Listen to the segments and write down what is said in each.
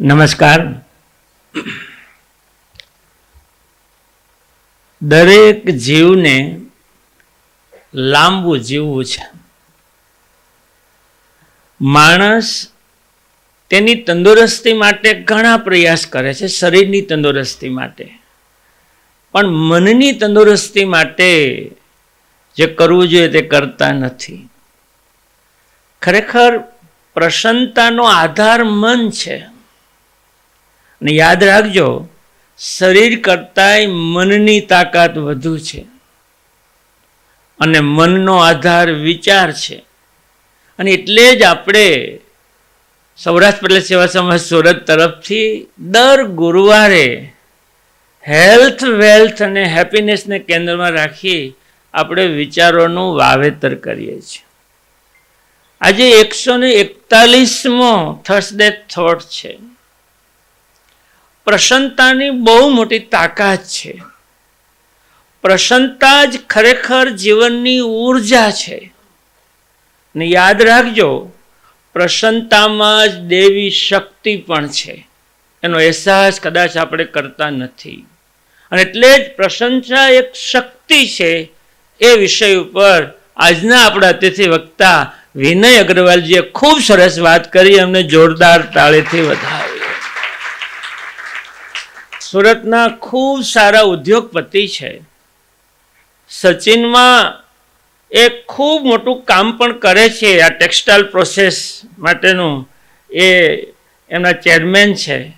નમસ્કાર. દરેક જીવને લાંબુ જીવવું છે. માણસ તેની તંદુરસ્તી માટે ઘણા પ્રયાસ કરે છે, શરીરની તંદુરસ્તી માટે. પણ મનની તંદુરસ્તી માટે જે કરવું જોઈએ તે કરતા નથી. ખરેખર પ્રસન્નતાનો આધાર મન છે. અને યાદ રાખજો, શરીર કરતાંય મનની તાકાત વધુ છે. અને મનનો આધાર વિચાર છે. અને એટલે જ આપણે સૌરાષ્ટ્ર પટેલ સેવા સમાજ સુરત તરફથી દર ગુરુવારે હેલ્થ, વેલ્થ અને હેપીનેસને કેન્દ્રમાં રાખી આપણે વિચારોનું વાવેતર કરીએ છીએ. આજે એકસો ને એકતાલીસમો થર્સડે થોટ છે. પ્રસન્નતાની બહુ મોટી તાકાત છે. પ્રસન્નતા જ ખરેખર જીવનની ઊર્જા છે. ને યાદ રાખજો, પ્રસન્નતામાં જ દેવી શક્તિ પણ છે. એનો અહેસાસ કદાચ આપણે કરતા નથી. અને એટલે જ પ્રશંસા એક શક્તિ છે એ વિષય ઉપર આજના આપણા અતિથિ વક્તા વિનય અગ્રવાલજીએ ખૂબ સરસ વાત કરી અમને જોરદાર તાળેથી વધાવી સુરતના ખૂબ સારા ઉદ્યોગપતિ છે. સચિનમાં એ ખૂબ મોટું કામ પણ કરે છે આ ટેક્સટાઇલ પ્રોસેસ માટેનું. એ એમના ચેરમેન છે.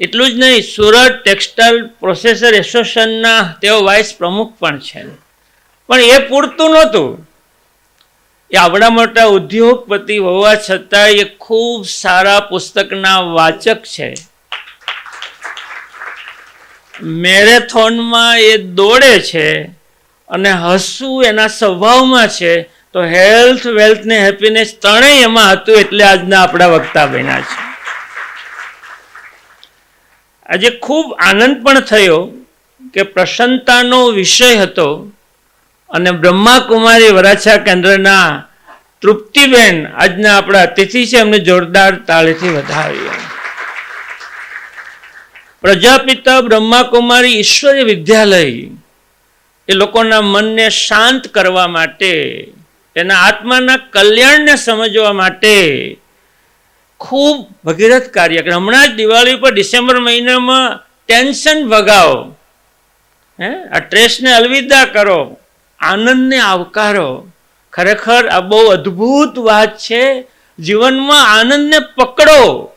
એટલું જ નહીં, સુરત ટેક્સટાઇલ પ્રોસેસર એસોસિએશનના તેઓ વાઇસ પ્રમુખ પણ છે. પણ એ પૂરતું નહોતું. એ આવડા મોટા ઉદ્યોગપતિ હોવા છતાં એ ખૂબ સારા પુસ્તકના વાચક છે. મેરેથોનમાં એ દોડે છે અને હસવું એના સ્વભાવમાં છે, તો હેલ્થ વેલ્થ ને હેપીનેસ ત્રણેય એમાં હતું એટલે આજના આપણા વક્તા બન્યા છે. આજે ખૂબ આનંદ પણ થયો કે પ્રસન્નતાનો વિષય હતો અને બ્રહ્માકુમારી વરાછા કેન્દ્રના તૃપ્તિબેન આજના આપણા અતિથિ છે, એમને જોરદાર તાળીથી વધાવીએ પ્રજાપિતા બ્રહ્માકુમારી ઈશ્વરીય વિદ્યાલય. એ લોકોના મનને શાંત કરવા માટે, તેના આત્માના કલ્યાણને સમજવા માટે ખૂબ ભગીરથ કાર્ય કરે હમણાં જ દિવાળી પર ડિસેમ્બર મહિનામાં ટેન્શન ભગાવો હે? આ ટ્રેસને અલવિદા કરો. આનંદને આવકારો. ખરેખર આ બહુ અદ્ભુત વાત છે. જીવનમાં આનંદને પકડો.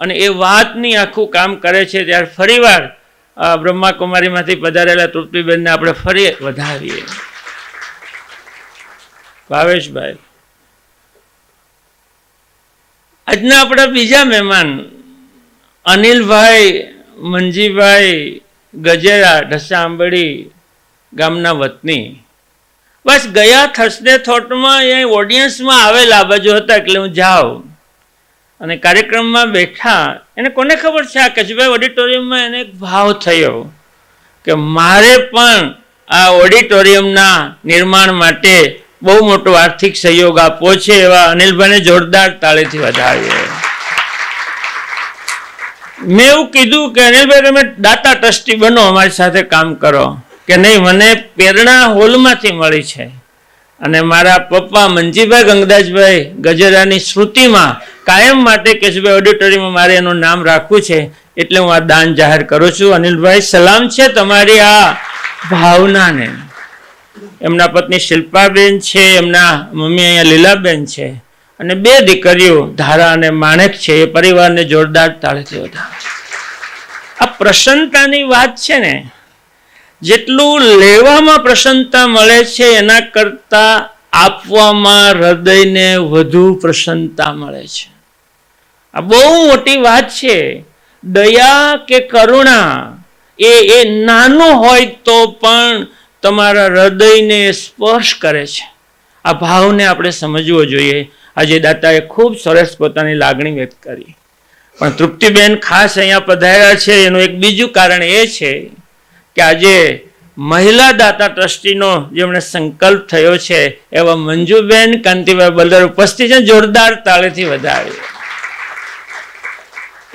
અને એ વાતની આખું કામ કરે છે, ત્યારે ફરીવાર બ્રહ્માકુમારીમાંથી પધારેલા તૃપ્તિબેનને આપણે ફરી વધાવીએ. ભાવેશભાઈ, આજના આપણા બીજા મહેમાન અનિલભાઈ, મંજીભાઈ, ગજેરા, ઢસા આંબડી ગામના વતની. બસ ગયા થર્સડે થોટમાં એ ઓડિયન્સમાં આવેલા બાજુ હતા, એટલે હું જાઉં. અને કાર્યક્રમમાં બેઠા એને કોને ખબર છે? આ કચ્છભાઈ ઓડિટોરિયમમાં એને એક ભાવ થયો કે મારે પણ આ ઓડિટોરિયમના નિર્માણ માટે બહુ મોટો આર્થિક સહયોગ આપવો છે એવા અનિલભાઈને જોરદાર તાળીથી વધાવીએ મેં એવું કીધું કે અનિલભાઈ, તમે દાતા ટ્રસ્ટી બનો, અમારી સાથે કામ કરો. કે નહીં, મને પ્રેરણા હોલમાંથી મળી છે. અને મારા પપ્પા મંજીભાઈ ગંગદાસભાઈ ગજેરાની શ્રુતિમાં કાયમ માટે કેશુભાઈ ઓડિટોરિયમમાં મારે એનું નામ રાખવું છે, એટલે હું આ દાન જાહેર કરું છું. અનિલભાઈ, સલામ છે તમારી આ ભાવનાને. એમના પત્ની શિલ્પાબેન છે, એમના મમ્મી અહીંયા લીલાબેન છે. અને બે દીકરીઓ, ધારા અને માણેક છે, એ પરિવારને જોરદાર તાળીથી વધારે આ પ્રસન્નતાની વાત છે ને, જેટલું લેવામાં પ્રસન્નતા મળે છે, એના કરતા આપવામાં હૃદયને વધુ પ્રસન્નતા મળે છે. આ બહુ મોટી વાત છે. દયા કે કરુણા એ એ નાનું હોય તો પણ તમારા હૃદયને સ્પર્શ કરે છે. આ ભાવને આપણે સમજવો જોઈએ. આજે દાતાએ ખૂબ સરસ પોતાની લાગણી વ્યક્ત કરી. પણ તૃપ્તિબેન ખાસ અહીંયા પધાર્યા છે. એનું એક બીજું કારણ એ છે કે આજે મહિલા દાતા ટ્રસ્ટીનો જેમણે સંકલ્પ થયો છે, એવા મંજુબેન કાંતિભાઈ બલદર ઉપસ્થિત છે. જોરદાર તાળેથી વધાવી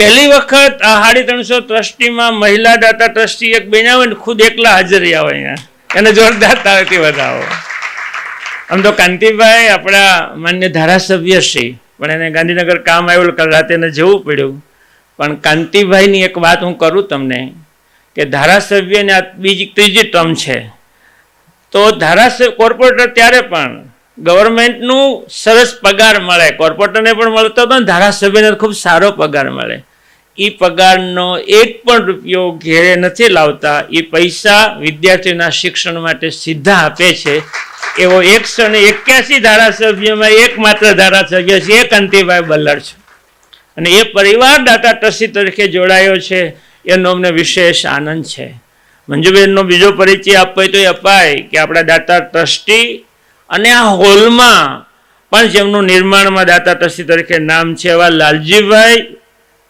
પહેલી વખત આ સાડી ત્રણસો ટ્રસ્ટીમાં મહિલા દાતા ટ્રસ્ટી એક હોય ને, ખુદ એકલા હાજર રહ્યા હોય અહીંયા. એને જોરદાર તાવેથી વધાવો. આમ તો કાંતિભાઈ આપણા માન્ય ધારાસભ્ય છે, પણ એને ગાંધીનગર કામ આવ્યું કાલ રાતે એને જવું પડ્યું. પણ કાંતિભાઈની એક વાત હું કરું તમને, કે ધારાસભ્યને આ બીજી, ત્રીજી ટર્મ છે. તો ધારાસભ્ય, કોર્પોરેટર ત્યારે પણ ગવર્મેન્ટનું સરસ પગાર મળે. કોર્પોરેટરને પણ મળતો હતો ને ધારાસભ્યને ખૂબ સારો પગાર મળે. એ પગારનો એક પણ રૂપિયો ઘેરે નથી લાવતા એ પૈસા વિદ્યાર્થીઓના શિક્ષણ માટે સીધા આપે છે. એવો એકસો ને એક્યાસી ધારાસભ્યમાં એકમાત્ર ધારાસભ્ય છે એ કાંતિભાઈ બલ્લર છે. અને એ પરિવાર દાતા ટ્રસ્ટી તરીકે જોડાયો છે. એનો અમને વિશેષ આનંદ છે. મંજુબેનનો બીજો પરિચય આપવો તો એ અપાય કે આપણા દાતા ટ્રસ્ટી અને આ હોલમાં પણ જેમનું નિર્માણમાં દાતા ટ્રસ્ટી તરીકે નામ છે એવા લાલજીભાઈ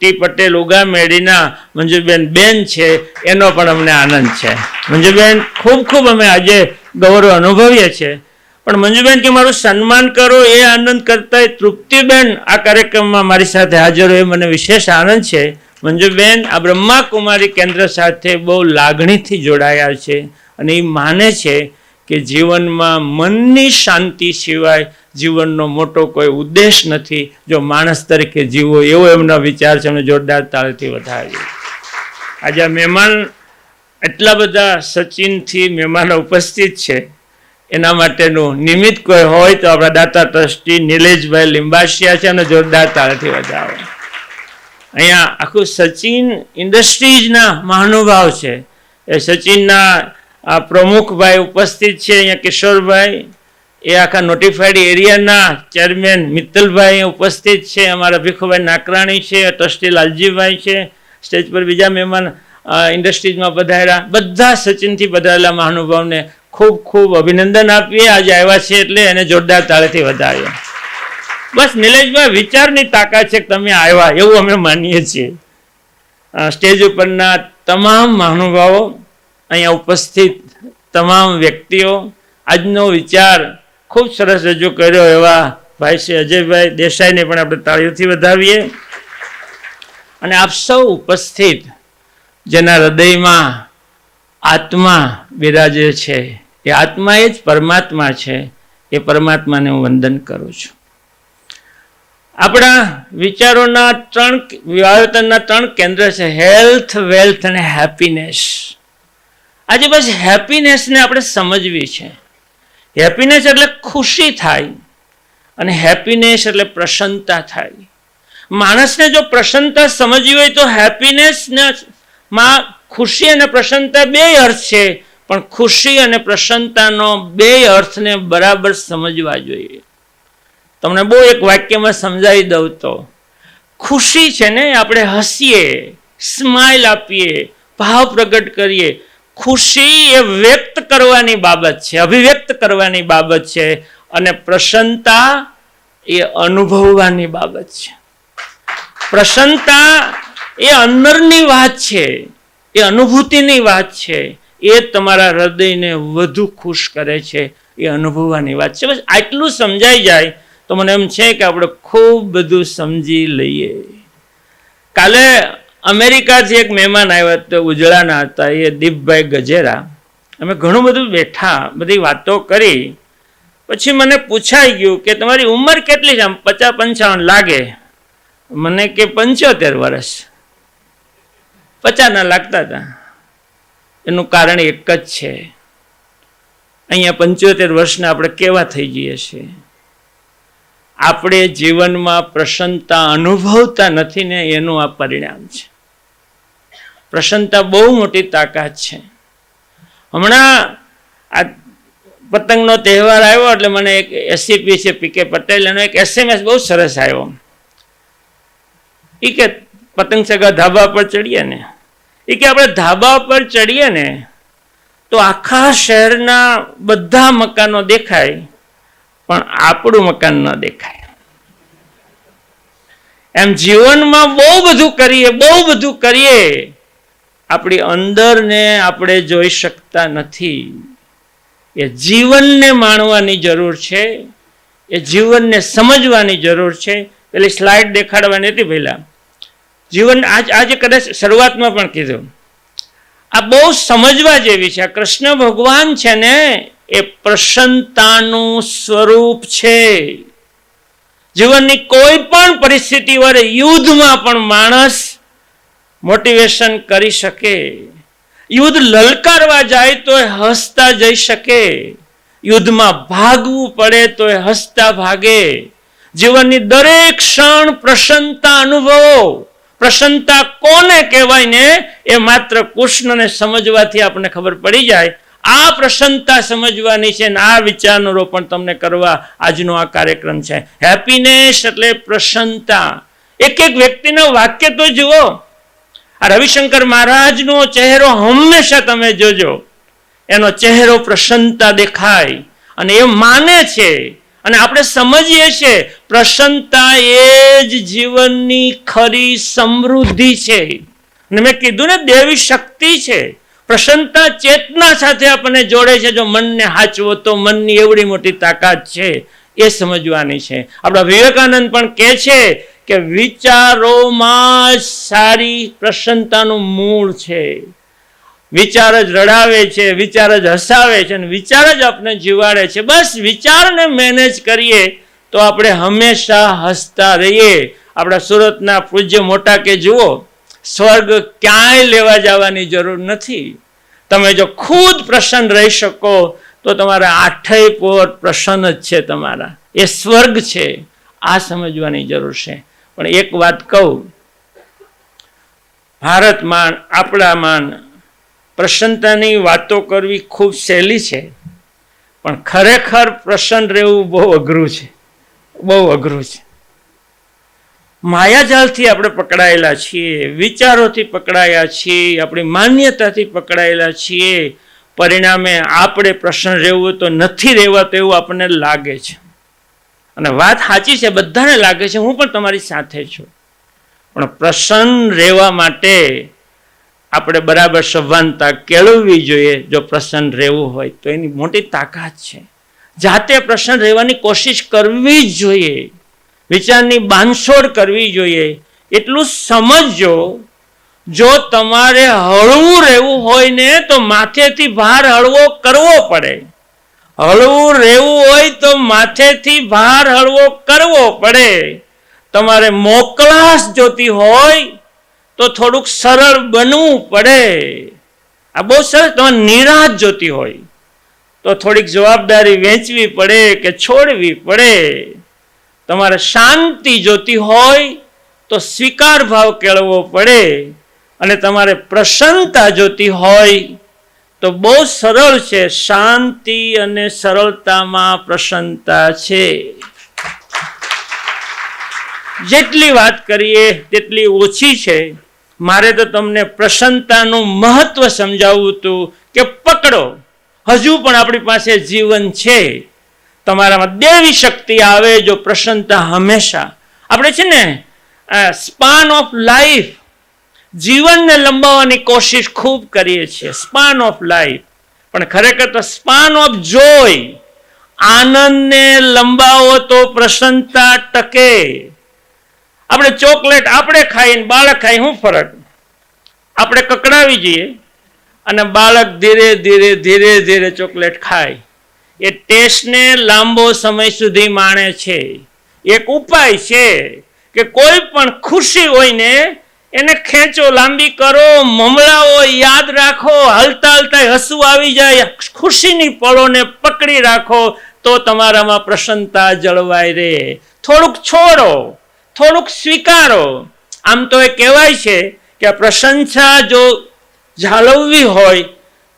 ટી પટેલ ઉગા મેળીના મંજુબેન બેન છે, એનો પણ અમને આનંદ છે. મંજુબેન, ખૂબ ખૂબ અમે આજે ગૌરવ અનુભવીએ છીએ. પણ મંજુબેન, કે મારું સન્માન કરો એ આનંદ કરતા તૃપ્તિબેન આ કાર્યક્રમમાં મારી સાથે હાજર હોય મને વિશેષ આનંદ છે. મંજુબેન, આ બ્રહ્માકુમારી કેન્દ્ર સાથે બહુ લાગણીથી જોડાયા છે અને એ માને છે કે જીવનમાં મનની શાંતિ સિવાય જીવનનો મોટો કોઈ ઉદ્દેશ નથી. જો માણસ તરીકે જીવો એવો એમનો વિચાર છે એમને જોરદાર તાળથી વધારીએ. આજે મહેમાન એટલા બધા સચિનથી મહેમાનો ઉપસ્થિત છે. એના માટેનું નિમિત્ત કોઈ હોય તો આપણા દાતા ટ્રસ્ટી નિલેશભાઈ લિંબાશિયા છે અને જોરદાર તાળથી વધાવો અહીંયા આખું સચિન ઇન્ડસ્ટ્રીઝના મહાનુભાવ છે. એ સચિનના આ પ્રમુખભાઈ ઉપસ્થિત છે અહીંયા કિશોરભાઈ. એ આખા નોટિફાઈડ એરિયાના ચેરમેન મિત્તલભાઈ ઉપસ્થિત છે. અમારા ભીખુભાઈ નાકરાણી છે ટ્રસ્ટી લાલજીભાઈ છે સ્ટેજ પર બીજા મહેમાન ઇન્ડસ્ટ્રીઝમાં પધાર્યા. બધા સચિનથી પધારેલા મહાનુભાવને ખૂબ ખૂબ અભિનંદન આપીએ. આજે આવ્યા છે એટલે એને જોરદાર તાળેથી વધારીએ. બસ નિલેશભાઈ, વિચારની તાકાત છે કે તમે આવ્યા. એવું અમે માનીએ છીએ. સ્ટેજ ઉપરના તમામ મહાનુભાવો અહીંયા ઉપસ્થિત તમામ વ્યક્તિઓ આજનો વિચાર ખૂબ સરસ રજૂ કર્યો એવા ભાઈ શ્રી અજયભાઈ દેસાઈને પણ આપણે તાળીઓથી વધાવીએ. અને આપ સૌ ઉપસ્થિત જેના હૃદયમાં આત્મા બિરાજે છે, એ આત્મા એ જ પરમાત્મા છે, એ પરમાત્માને હું વંદન કરું છું. આપણા વિચારોના ત્રણ વિવાહતનના ત્રણ કેન્દ્ર છે હેલ્થ વેલ્થ અને હેપીનેસ આજે બસ હેપીનેસને આપણે સમજવી છે. હેપીનેસ એટલે ખુશી થાય અને હેપીનેસ એટલે પ્રસન્નતા થાય. માણસને જો પ્રસન્નતા સમજવી હોય તો હેપીનેસને માં ખુશી અને પ્રસન્નતા બે અર્થ છે, પણ ખુશી અને પ્રસન્નતાનો બે અર્થને બરાબર સમજવા જોઈએ. તમને બહુ એક વાક્યમાં સમજાવી દઉં તો, ખુશી છે ને, આપણે હસીએ સ્માઇલ આપીએ, ભાવ પ્રગટ કરીએ ખુશી એ વ્યક્ત કરવાની બાબત છે, અભિવ્યક્ત કરવાની બાબત છે અને પ્રસન્નતા એ અનુભવવાની બાબત છે. પ્રસન્નતા એ અંદરની વાત છે, એ અનુભૂતિની વાત છે, એ તમારા હૃદયને વધુ ખુશ કરે છે, એ અનુભવવાની વાત છે. બસ આટલું સમજાઈ જાય તો મને એમ છે કે આપણે ખૂબ બધું સમજી લઈએ. કાલે અમેરિકાથી એક મહેમાન આવ્યા તો ઉજળાના હતા, એ દીપભાઈ ગજેરા. અમે ઘણું બધું બેઠા, બધી વાતો કરી. પછી મને પૂછાઈ ગયું કે તમારી ઉંમર કેટલી છે? આમ પચાસ પંચાવન લાગે. મને કે પંચોતેર વર્ષ. પચાસ ના લાગતા હતા. એનું કારણ એક જ છે. અહીંયા પંચોતેર વર્ષના આપણે કેવા થઈ જઈએ છીએ? આપણે જીવનમાં પ્રસન્નતા અનુભવતા નથી ને એનું આ પરિણામ છે. પ્રસન્નતા બહુ મોટી તાકાત છે. હમણાં આ પતંગનો તહેવાર આવ્યો એટલે મને એક એસસીપી છે પી કે પટેલ, એનો એક એસએમએસ બહુ સરસ આવ્યો. એ કે પતંગ સગા ધાબા પર ચડીએ ને. એ કે આપણે ધાબા પર ચડીએ ને, તો આખા શહેરના બધા મકાનો દેખાય, પણ આપણું મકાન ન દેખાય. એમ જીવનમાં બહુ બધું કરીએ, બહુ બધું કરીએ આપણી અંદરને આપણે જોઈ શકતા નથી. એ જીવનને માણવાની જરૂર છે. એ જીવનને સમજવાની જરૂર છે. પેલી સ્લાઇડ દેખાડવાની હતી પહેલાં. જીવન આજ, આજે કદાચ શરૂઆતમાં પણ કીધું. આ બહુ સમજવા જેવી છે. કૃષ્ણ ભગવાન છે ને, એ પ્રસન્નતાનું સ્વરૂપ છે. જીવનની કોઈ પણ પરિસ્થિતિ વડે યુદ્ધમાં પણ માણસ મોટિવેશન કરી શકે. યુદ્ધ લલકારવા જાય તો એ હસતા જઈ શકે. યુદ્ધમાં ભાગવું પડે તો એ હસતા ભાગે. જીવનની દરેક ક્ષણ પ્રસન્નતા અનુભવો. પ્રસન્નતા કોને કહેવાય ને એ માત્ર કૃષ્ણને સમજવાથી આપણને ખબર પડી જાય. આ પ્રસન્નતા સમજવાની છે ને આ વિચારનું રોપણ તમને કરવા આજનો આ કાર્યક્રમ છે. હેપીનેસ એટલે પ્રસન્નતા એક એક વ્યક્તિના વાક્ય તો જુઓ. આ રવિશંકર મહારાજનો ચહેરો હંમેશા તમે જોજો. એનો ચહેરો પ્રસન્નતા દેખાય અને એ માને છે. અને આપણે સમજીએ છીએ, પ્રસન્નતા એ જ જીવનની ખરી સમૃદ્ધિ છે. અને મેં કીધું ને, દેવી શક્તિ છે. પ્રસન્નતા ચેતના સાથે આપણને જોડે છે. જો મનને હાચવો તો મનની એવડી મોટી તાકાત છે. એ સમજવાની છે. આપણા વિવેકાનંદ પણ કહે છે કે વિચારોમાં સારી પ્રસન્નતાનું મૂળ છે. વિચાર જ રડાવે છે, વિચાર જ હસાવે છે અને વિચાર જ આપણે જીવાડે છે. બસ વિચારને મેનેજ કરીએ તો આપણે હંમેશા હસતા રહીએ. આપણા સુરતના પૂજ્ય મોટા કે, જુઓ, સ્વર્ગ ક્યાંય લેવા જવાની જરૂર નથી. તમે જો ખુદ પ્રસન્ન રહી શકો, તો તમારા આઠેય પોર પ્રસન્ન જ છે તમારા. એ સ્વર્ગ છે. આ સમજવાની જરૂર છે. પણ એક વાત કહું, ભારતમાં આપણામાં પ્રસન્નતાની વાતો કરવી ખૂબ સહેલી છે, પણ ખરેખર પ્રસન્ન રહેવું બહુ અઘરું છે, બહુ અઘરું છે. માયાજાલથી આપણે પકડાયેલા છીએ, વિચારોથી પકડાયા છીએ, આપણી માન્યતાથી પકડાયેલા છીએ, પરિણામે આપણે પ્રસન્ન રહેવું તો નથી રહેવા તેવું આપણને લાગે છે. અને વાત સાચી છે, બધાને લાગે છે, હું પણ તમારી સાથે છું. પણ પ્રસન્ન રહેવા માટે આપણે બરાબર સભાનતા કેળવવી જોઈએ, જો પ્રસન્ન રહેવું હોય તો. એની મોટી તાકાત છે. જાતે પ્રસન્ન રહેવાની કોશિશ કરવી જ જોઈએ. વિચારની બાંધછોડ કરવી જોઈએ. એટલું સમજજો, જો તમારે હળવું રહેવું હોય ને, તો માથેથી ભાર હળવો કરવો પડે. હળવું રહેવું હોય તો માથેથી ભાર હળવો કરવો પડે. તમારે મોકલાશ જોતી હોય તો થોડુંક સરળ બનવું પડે. આ બહુ સરસ તમારે નિરાશ જોતી હોય તો થોડીક જવાબદારી વેચવી પડે કે છોડવી પડે. તમારે શાંતિ જોતી હોય તો સ્વીકાર ભાવ કેળવવો પડે. અને તમારે પ્રસન્નતા જોતી હોય તો બહુ સરળ છે. શાંતિ અને સરળતામાં પ્રસન્નતા છે. જેટલી વાત કરીએ, તેટલી ઓછી છે. મારે તો તમને પ્રસન્નતાનું મહત્વ સમજાવવું હતું કે પકડો. હજુ પણ આપણી પાસે જીવન છે. તમારામાં દેવી શક્તિ આવે જો પ્રસન્નતા હંમેશા. આપણે છે ને સ્પાન ઓફ લાઈફ જીવનને લંબાવવાની કોશિશ ખૂબ કરીએ છીએ. સ્પાન ઓફ લાઈફ પણ ખરેખર તો સ્પાન ઓફ જોય આનંદને લંબાવો તો પ્રસન્નતા ટકે. આપણે ચોકલેટ આપણે ખાઈને બાળક ખાઈ શું ફરક? આપણે કકડાવી જઈએ અને બાળક ધીરે ધીરે ધીરે ધીરે ચોકલેટ ખાય. એ ટેસ્ટને લાંબો સમય સુધી માણે છે. એક ઉપાય છે કે કોઈ પણ ખુશી હોય ને એને ખેંચો, લાંબી કરો મમલાઓ યાદ રાખો, હલતા હલતા હસવું આવી જાય, ખુશીની પળોને પકડી રાખો, તો તમારામાં પ્રસન્નતા જળવાય રહે થોડુંક છોડો, થોડુંક સ્વીકારો. આમ તો એ કહેવાય છે કે પ્રશંસા જો જાળવવી હોય,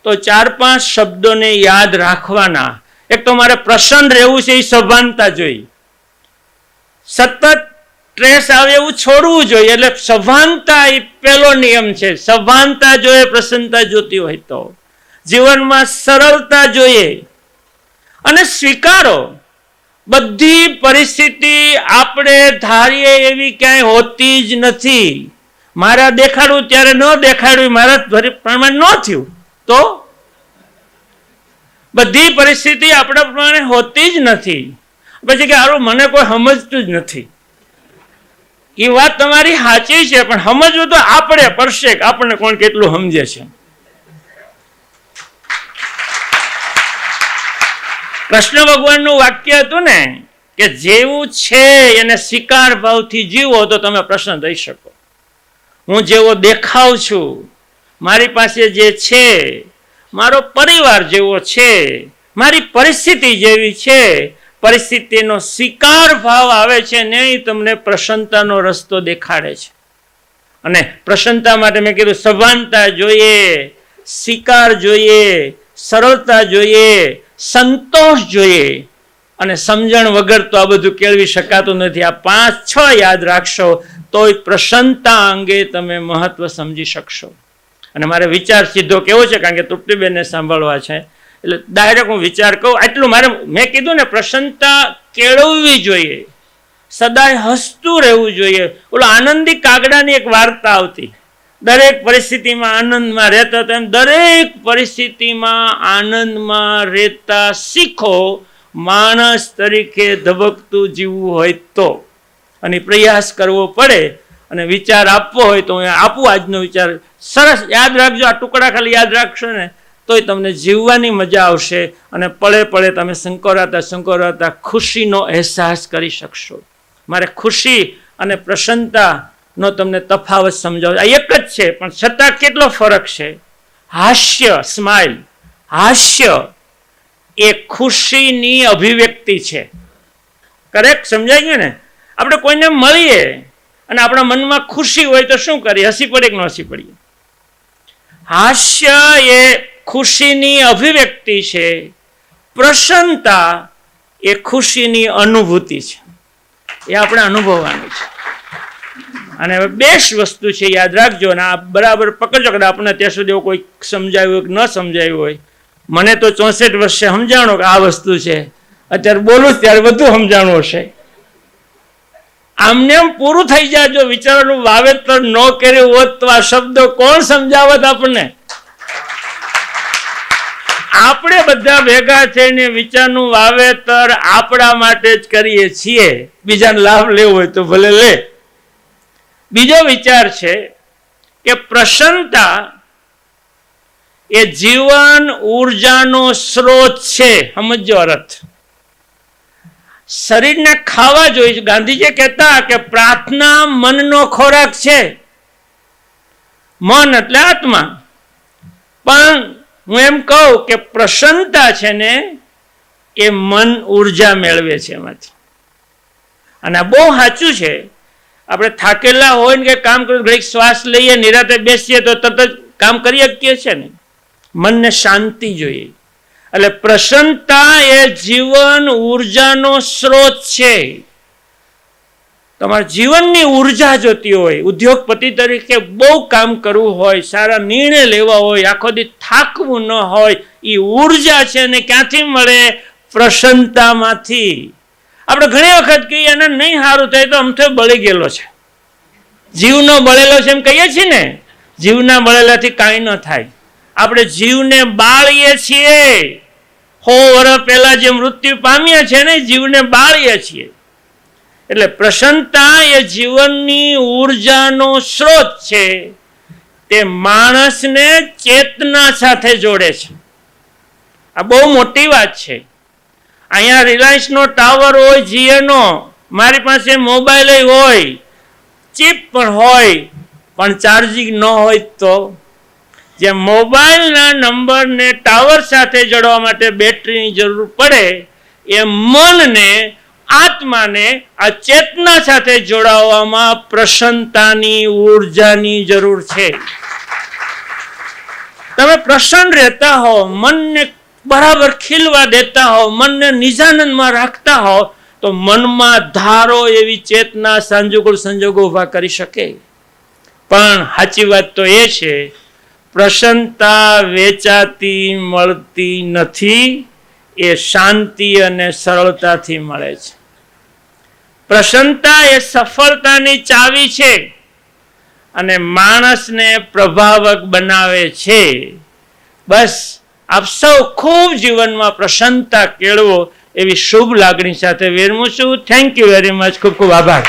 તો ચાર પાંચ શબ્દોને યાદ રાખવાના. એક તો મારે પ્રસન્ન રહેવું છે એ સભાનતા જોઈ. સતત સ્ટ્રેસ આવે એવું છોડવું જોઈએ. એટલે સભાનતા એ પહેલો નિયમ છે. સભાનતા જોઈએ, પ્રસન્નતા જોતી હોય તો. જીવનમાં સરળતા જોઈએ. અને સ્વીકારો. બધી પરિસ્થિતિ આપણે ધારીએ એવી ક્યાંય હોતી જ નથી. મારા દેખાડું ત્યારે ન દેખાડ્યું, મારા પ્રમાણે ન થયું. તો? બધી પરિસ્થિતિ આપણા પ્રમાણે હોતી જ નથી. પછી કે, હારું, મને કોઈ સમજતું જ નથી. એ વાત તમારી સાચી છે, પણ સમજવું તો આપણે પડશે આપણને કોણ કેટલું સમજે છે. કૃષ્ણ ભગવાનનું વાક્ય હતું ને, કે જેવું છે એને સ્વીકાર ભાવથી જીવો તો તમે પ્રશ્ન દઈ શકો. હું જેવો દેખાવ છું, મારી પાસે જે છે, મારો પરિવાર જેવો છે, મારી પરિસ્થિતિ જેવી છે પરિસ્થિતિનો સ્વીકાર ભાવ આવે છે ને તમને પ્રસન્નતાનો રસ્તો દેખાડે છે. અને પ્રસન્નતા માટે મેં કીધું સભાનતા જોઈએ સ્વીકાર જોઈએ, સરળતા જોઈએ, સંતોષ જોઈએ. અને સમજણ વગર તો આ બધું કેળવી શકાતું નથી. આ પાંચ છ યાદ રાખશો, તોય પ્રસન્નતા અંગે તમે મહત્વ સમજી શકશો. અને મારે વિચાર સીધો કેવો છે? કારણ કે તૃપ્તિબેનને સાંભળવા છે. એટલે ડાયરેક્ટ હું વિચાર કહું આટલું મારે, મેં કીધું ને, પ્રસન્નતા કેળવવી જોઈએ. સદાય હસતું રહેવું જોઈએ. ઓલો આનંદી કાગડાની એક વાર્તા આવતી. દરેક પરિસ્થિતિમાં આનંદમાં રહેતા તેમ દરેક પરિસ્થિતિમાં આનંદમાં રહેતા શીખો, માણસ તરીકે ધબકતું જીવવું હોય તો. અને પ્રયાસ કરવો પડે અને વિચાર આપવો હોય તો હું આપું આજનો વિચાર. સરસ, યાદ રાખજો, આ ટુકડા ખાલી યાદ રાખશો ને. તોય તમને જીવવાની મજા આવશે અને પળે પળે તમે સંકોરાતા સંકોરાતા ખુશીનો અહેસાસ કરી શકશો. મારે ખુશી અને પ્રસન્નતાનો તમને તફાવત સમજાવો આ એક જ છે, પણ છતાં કેટલો ફરક છે? હાસ્ય સ્માઇલ હાસ્ય એ ખુશીની અભિવ્યક્તિ છે. કરેક્ટ સમજાય ગયું ને? આપણે કોઈને મળીએ અને આપણા મનમાં ખુશી હોય તો શું કરીએ? હસી પડે કે ન હસી પડીએ હાસ્ય એ ખુશીની અભિવ્યક્તિ છે. પ્રસન્નતા એ ખુશીની અનુભૂતિ છે. એ આપણે અનુભવવાની છે. અને બેસ્ટ વસ્તુ છે, યાદ રાખજો ને આ બરાબર પકડજો કે આપણને ત્યાં સુધી કોઈ સમજાવ્યું કે ન સમજાવ્યું હોય. મને તો ચોસઠ વર્ષે સમજાણો કે આ વસ્તુ છે. અત્યારે બોલું, ત્યારે બધું સમજાણું હશે. આમને પૂરું થઈ જાય જો વિચારોનું વાવેતર ન કર્યું હોત તો આ શબ્દો કોણ સમજાવત આપણને? આપણે બધા ભેગા થઈને વિચારનું વાવેતર આપણા માટે જ કરીએ છીએ. બીજાને લાભ લેવો હોય તો ભલે લે. બીજો વિચાર છે કે પ્રસન્નતા એ જીવન ઉર્જાનો સ્ત્રોત છે. સમજો અર્થ? શરીરને ખાવા જોઈએ ગાંધીજી કહેતા કે પ્રાર્થના મનનો ખોરાક છે. મન એટલે આત્મા. પણ હું એમ કહું કે પ્રસન્નતા છે ને એ મન ઊર્જા મેળવે છે એમાંથી. અને બહુ સાચું છે. આપણે થાકેલા હોય ને કે કામ કરવું ઘડીક શ્વાસ લઈએ, નિરાતે બેસીએ તો તરત જ કામ કરી શકીએ છીએ ને. મનને શાંતિ જોઈએ. એટલે પ્રસન્નતા એ જીવન ઉર્જાનો સ્ત્રોત છે. તમારા જીવનની ઊર્જા જોતી હોય, ઉદ્યોગપતિ તરીકે બહુ કામ કરવું હોય, સારા નિર્ણય લેવા હોય, આખો દી થાકવું ન હોય, એ ઊર્જા છે ને ક્યાંથી મળે? પ્રસન્નતામાંથી. આપણે ઘણી વખત કહીએ અને નહીં સારું થાય તો અમથે બળી ગયેલો છે. જીવનો બળેલો છે એમ કહીએ છીએ ને જીવના બળેલાથી કાંઈ ન થાય. આપણે જીવને બાળીએ છીએ. હો વર્ષ પહેલા જે મૃત્યુ પામ્યા છે ને, જીવને બાળીએ છીએ. એટલે પ્રસન્નતા એ જીવનની ઉર્જાનો સ્ત્રોત છે. તે માણસને ચેતના સાથે જોડે છે. આ બહુ મોટી વાત છે. અહીંયા રિલાયન્સનો ટાવર હોય, જીએનો, મારી પાસે મોબાઈલ હોય, ચીપ પણ હોય, પણ ચાર્જિંગ ન હોય તો જે મોબાઈલના નંબરને ટાવર સાથે જોડવા માટે બેટરીની જરૂર પડે, એ મનને, આત્માને આ ચેતના સાથે જોડાવવામાં પ્રસન્નતાની, ઉર્જાની જરૂર છે. તમે પ્રસન્ન રહેતા હો, મનને બરાબર ખીલવા દેતા હો, મનને નિજાનંદમાં રાખતા હો, તો મનમાં ધારો એવી ચેતના સંજોગો સંજોગો ઊભા કરી શકે. પણ સાચી વાત તો એ છે પ્રસન્નતા વેચાતી મળતી નથી, એ શાંતિ અને સરળતાથી મળે છે. પ્રસન્નતા એ સફળતાની ચાવી છે અને માણસને પ્રભાવક બનાવે છે. બસ, આપ સૌ ખૂબ જીવનમાં પ્રસન્નતા કેળવો એવી શુભ લાગણી સાથે વિરમું છું. થેન્ક યુ વેરી મચ ખૂબ ખૂબ આભાર.